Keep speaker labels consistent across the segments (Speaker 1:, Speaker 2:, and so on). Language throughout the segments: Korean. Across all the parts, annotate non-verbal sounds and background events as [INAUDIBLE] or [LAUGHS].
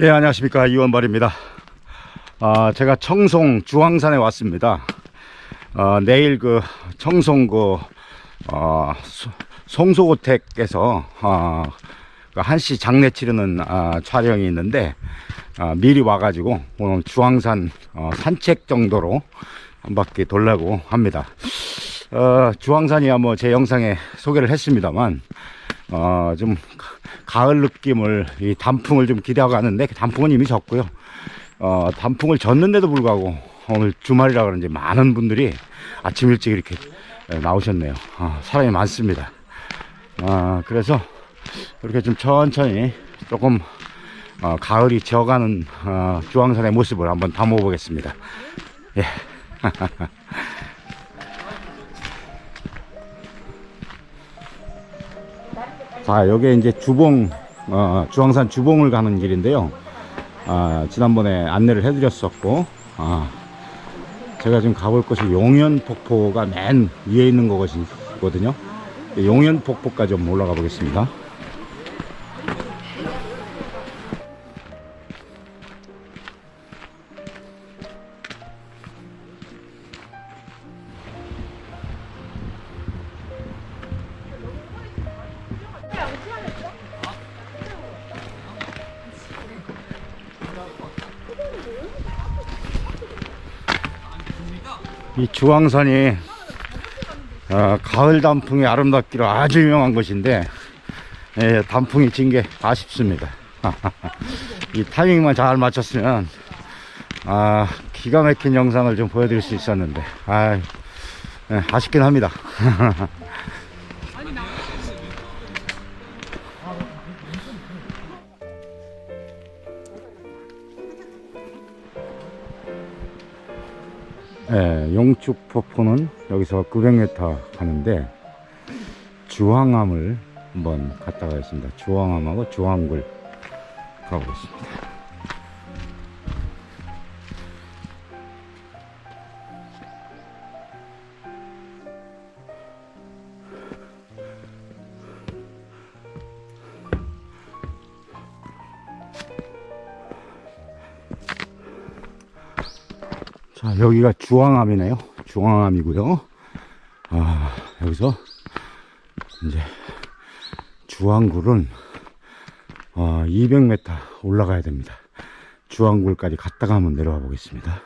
Speaker 1: 예, 안녕하십니까. 이원발입니다. 아, 제가 청송 주황산에 왔습니다. 어, 내일 그 청송 그, 어, 소- 송소고택에서, 어, 그 한시 장례 치르는 아, 촬영이 있는데, 아, 미리 와가지고 오늘 주황산 어, 산책 정도로 한 바퀴 돌려고 합니다. 어, 주황산이야 뭐 제 영상에 소개를 했습니다만, 어, 좀 가- 가을 느낌을 이 단풍을 좀 기대하고 가는데 그 단풍은 이미 졌고요. 어, 단풍을 졌는데도 불구하고 오늘 주말이라 그런지 많은 분들이 아침 일찍 이렇게 예, 나오셨네요. 아, 사람이 많습니다. 아, 그래서 이렇게 좀 천천히 조금 어, 가을이 져가는 어, 주황산의 모습을 한번 담아보겠습니다. 예. [LAUGHS] 자, 여기 이제 주봉, 어, 주황산 주봉을 가는 길인데요. 아, 지난번에 안내를 해드렸었고, 아, 제가 지금 가볼 곳이 용현 폭포가 맨 위에 있는 곳이거든요. 용현 폭포까지 한번 올라가 보겠습니다. 주황산이 어, 가을 단풍이 아름답기로 아주 유명한 곳인데 예, 단풍이 진 게 아쉽습니다. [LAUGHS] 이 타이밍만 잘 맞췄으면 아, 기가 막힌 영상을 좀 보여드릴 수 있었는데 아, 예, 아쉽긴 합니다. [LAUGHS] 예, 용축폭포는 여기서 900m 가는데 주황암을 한번 갔다 가겠습니다. 주황암하고 주황굴 가보겠습니다. 여기가 주황암이네요. 주황암이고요. 아, 여기서 이제 주황굴은 어, 200m 올라가야 됩니다. 주황굴까지 갔다가 한번 내려와 보겠습니다.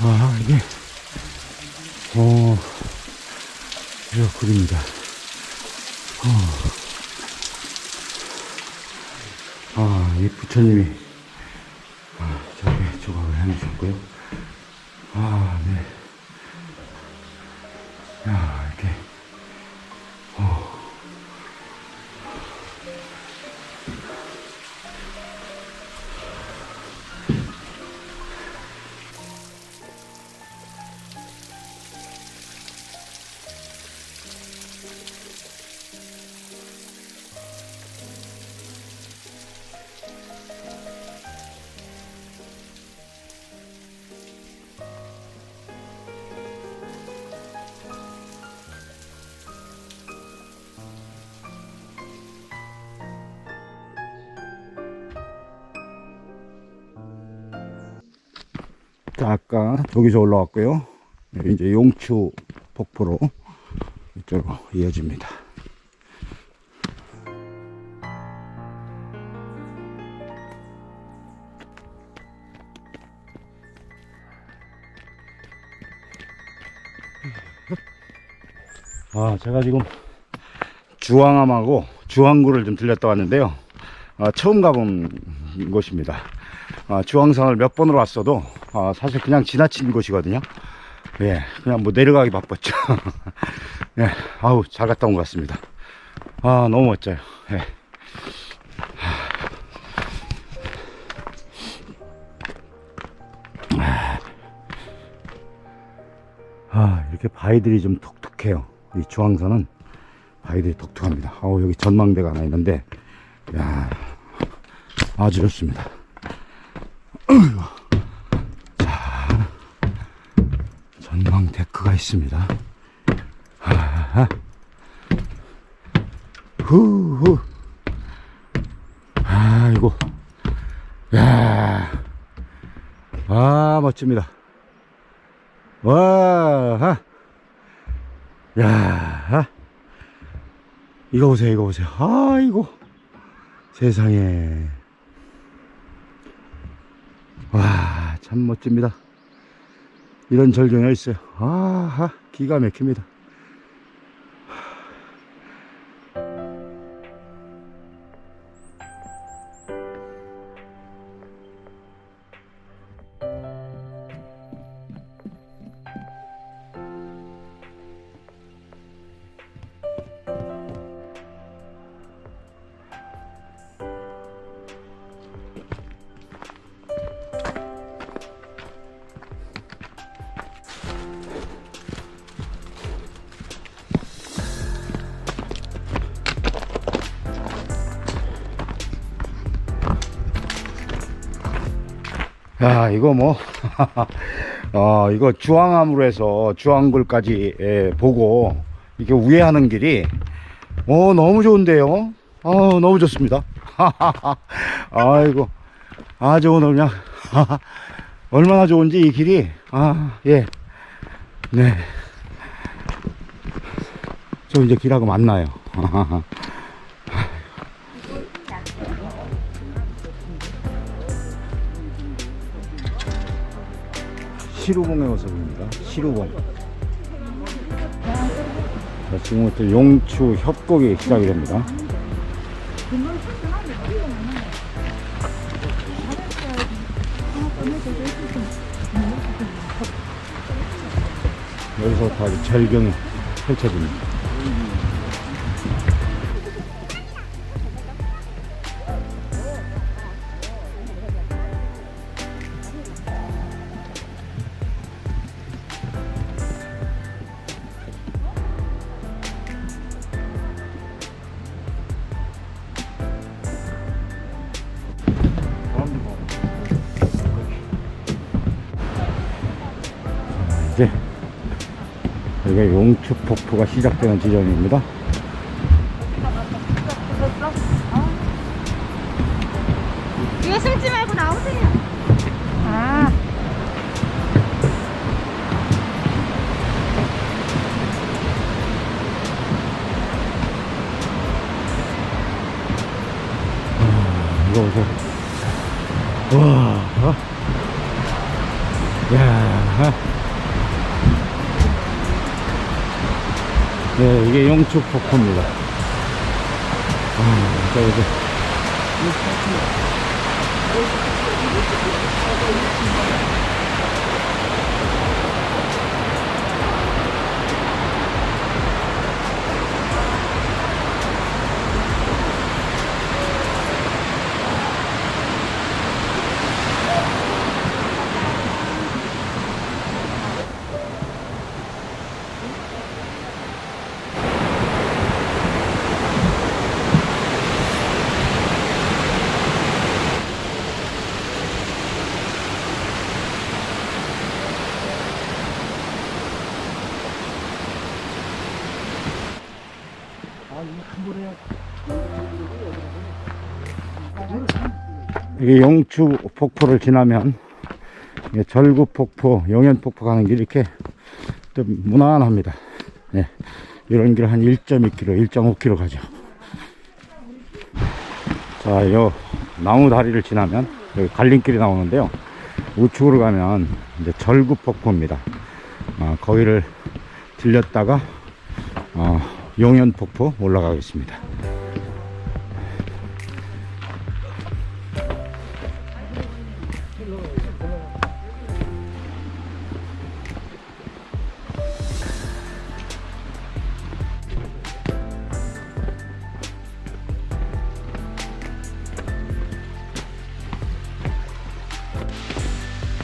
Speaker 1: 아, 이게, 어, 이거 굴입니다. 어. 아, 이 부처님이, 아, 저기 조각을 해놓으셨고요. 아까 저기서 올라왔고요. 여기 이제 용추 폭포로 이쪽으로 이어집니다. 아, 제가 지금 주황암하고 주황구를 좀 들렸다 왔는데요. 아, 처음 가본 곳입니다. 아, 주황산을 몇 번으로 왔어도 아, 사실 그냥 지나친 곳이거든요. 예, 그냥 뭐 내려가기 바빴죠. [LAUGHS] 예, 아우 잘 갔다 온 것 같습니다. 아, 너무 멋져요. 예. 아, 이렇게 바위들이 좀 독특해요. 이 주황산은 바위들이 독특합니다. 아우, 여기 전망대가 하나 있는데, 야 아주 좋습니다. 자, 전망 데크가 있습니다. 하하. 후후. 아이고. 야. 아, 멋집니다. 와. 야. 이거 보세요, 이거 보세요. 아이고. 세상에. 와, 참 멋집니다. 이런 절경이 있어요. 아하, 기가 막힙니다. 야, 이거 뭐, [LAUGHS] 어, 이거 주황암으로 해서 주황굴까지 예, 보고, 이게 우회하는 길이, 어, 너무 좋은데요? 아 너무 좋습니다. [LAUGHS] 아이고, 아주 오늘 그냥, [LAUGHS] 얼마나 좋은지 이 길이, 아, 예. 네. 저 이제 길하고 만나요. 시루봉의 모습입니다. 시루봉. 자, 지금부터 용추 협곡이 시작이 됩니다. 여기서 다 절경이 펼쳐집니다. 여기가 용추 폭포가 시작되는 지점입니다. 용축 폭포입니다. 아, 자, 이제. 이 게 용추 폭포를 지나면 예, 절구 폭포, 영현 폭포 가는 길 이렇게 또 무난합니다. 예, 이런 길 한 1.2km, 1.5km 가죠. 자, 요 나무 다리를 지나면 여기 갈림길이 나오는데요. 우측으로 가면 이제 절구 폭포입니다. 아, 거기를 들렸다가 어, 용현 폭포 올라가겠습니다.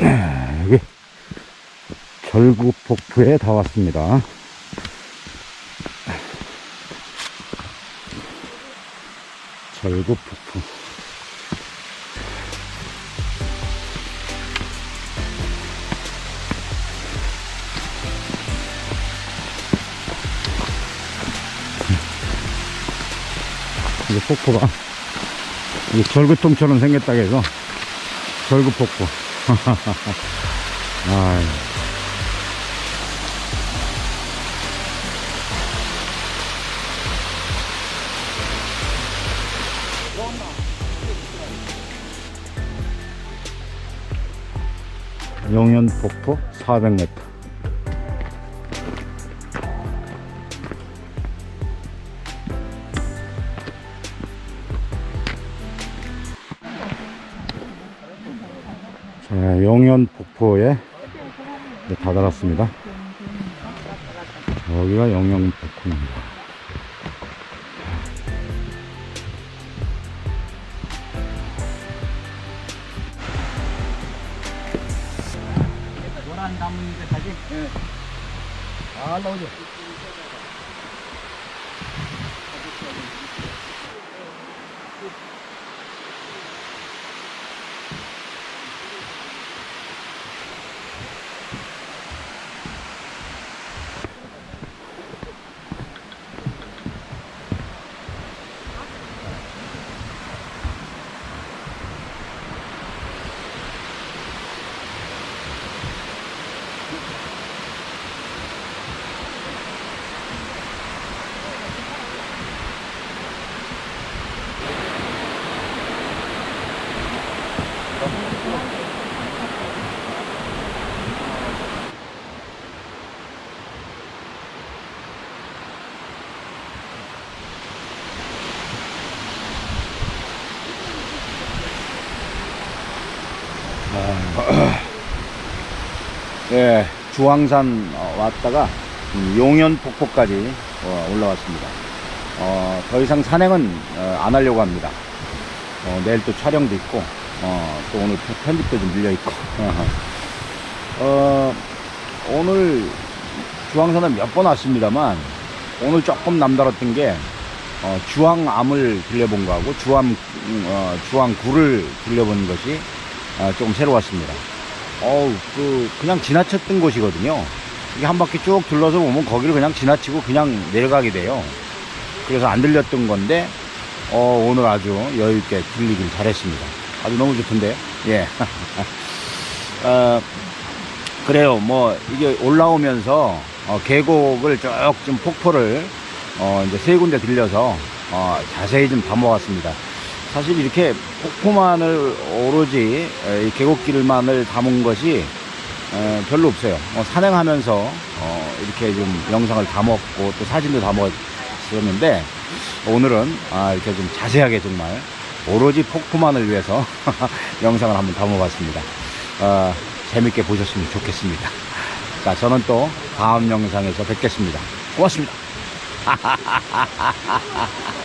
Speaker 1: 여기 절구 폭포에 다 왔습니다. 절구 폭포. 이게 폭포가 이게 절구통처럼 생겼다고 해서 절구 폭포. 아이. 용현 폭포 400m. 자, 용현 폭포에 다다랐습니다. 여기가 용현 폭포입니다.
Speaker 2: 노란 나무인데 사진? 예. 아, 나오죠.
Speaker 1: 네, 주황산 어, 왔다가 음, 용현 폭포까지 어, 올라왔습니다. 어, 더 이상 산행은 어, 안 하려고 합니다. 어, 내일 또 촬영도 있고, 어, 또 오늘 편- 편집도 좀 밀려 있고. [LAUGHS] 어, 오늘 주황산은 몇번 왔습니다만, 오늘 조금 남다랐던 게, 어, 주황암을 들려본 거하고, 주황, 음, 어, 주황굴을 들려본 것이 어, 조금 새로웠습니다. 어우, 그, 그냥 지나쳤던 곳이거든요. 이게 한 바퀴 쭉 둘러서 보면 거기를 그냥 지나치고 그냥 내려가게 돼요. 그래서 안 들렸던 건데, 어, 오늘 아주 여유있게 들리길 잘했습니다. 아주 너무 좋던데, 예. [LAUGHS] 어, 그래요. 뭐, 이게 올라오면서, 어, 계곡을 쭉 좀 폭포를, 어, 이제 세 군데 들려서, 어, 자세히 좀 담아왔습니다. 사실 이렇게 폭포만을 오로지 계곡길만을 담은 것이 에, 별로 없어요. 어, 산행하면서 어, 이렇게 좀 영상을 담았고 또 사진도 담았었는데 오늘은 아, 이렇게 좀 자세하게 정말 오로지 폭포만을 위해서 [LAUGHS] 영상을 한번 담아봤습니다. 어, 재밌게 보셨으면 좋겠습니다. 자, 저는 또 다음 영상에서 뵙겠습니다. 고맙습니다. [LAUGHS]